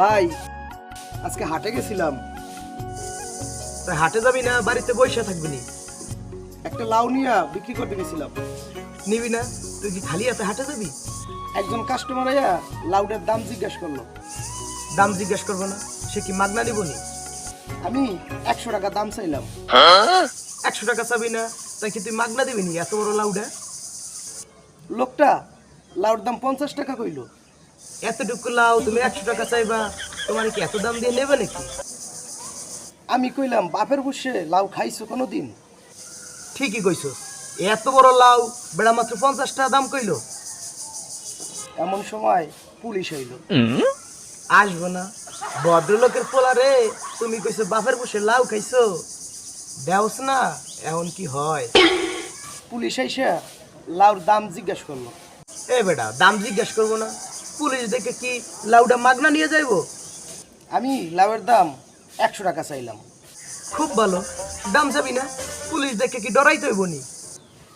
ভাই আজকে হাটে গেছিলাম। হাটে যাবি না? বাড়িতে বসে থাকবি নি? একটা লাউ নিয়ে বিক্রি করতে গেছিলাম। নিবি না? তুই কি খালি হাতে হাটে যাবি? একজন কাস্টমার আইয়া লাউডের দাম জিজ্ঞেস করল। দাম জিজ্ঞেস করব না? সে কি মাগনা নিব নি? আমি একশো টাকা দাম চাইলাম। একশো টাকা চাবি না? তাই কি তুই মাগনা দিবি নি এত বড় লাউডা লোকটা লাউর দাম পঞ্চাশ টাকা কইলো। এতটুকু লাউ তুমি একশো টাকা চাইবা। তোমার কি এত দাম দিয়ে নেবে নাকি? আমি কইলাম বাপের বসে লাউ খাইছো কোনো দিন ঠিকই কইছো। এত বড় লাউ বেড়া মাত্র পঞ্চাশ টাকা দাম কইলো। এমন সময় পুলিশ আইলো। আসব না। ভদ্রলোকের পোলা রে তুমি কইছো বাপের বসে লাউ খাইছো। দেওস না এখন কি হয়? পুলিশ আইসা লাউর দাম জিজ্ঞাসা করল। এ বেটা দাম জিজ্ঞাসা করব না। পুলিশ দেখে কি লাউডা মাগনা নিয়ে যাইবো? আমি লাউয়ের দাম একশো টাকা চাইলাম। খুব ভালো। দাম যাবি না? পুলিশ দেখে কি ডরাইতে হইব নি?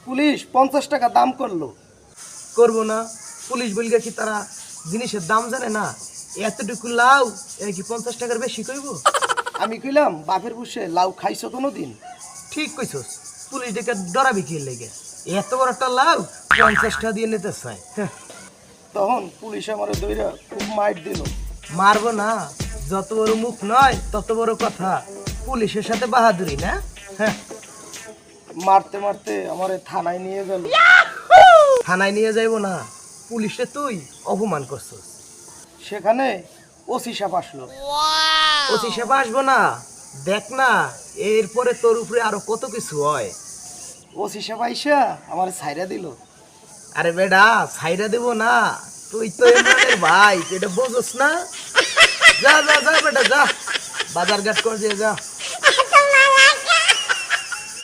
পুলিশ পঞ্চাশ টাকা দাম করল। করব না। পুলিশ বলগে কি তারা জিনিসের দাম জানে না? এতটুকু লাউ এ কি পঞ্চাশ টাকার বেশি কইব? আমি কইলাম বাপের বসে লাউ খাইছো কোনো দিন ঠিক কইছস। পুলিশ দেখে ডরাবি কি লেগে? এত বড় একটা লাউ পঞ্চাশ টাকা দিয়ে নিতে হ্যাঁ, তখন পুলিশ আমার দইরা খুব মাইট দিল। মারবো না যত বড় মুখ নয় তত বড় কথা। পুলিশের সাথে বাহাদুরি না? হ্যাঁ। মারতে মারতে আমার থানায় নিয়ে গেল। থানায় নিয়ে যাইবো না পুলিশে তুই অপমান করছস। সেখানে ওসি সাপ আসলো। সেবা আসব না দেখ না এরপরে তোর উপরে আরও কত কিছু হয়। ওসি সাপ আইসা আমার ছাইরা দিল। আরে বেডা সাইরা দেব না। তুই তো ভাই এটা বোঝস না? যা যা যা বেটা যা। বাজার ঘাট করে যা।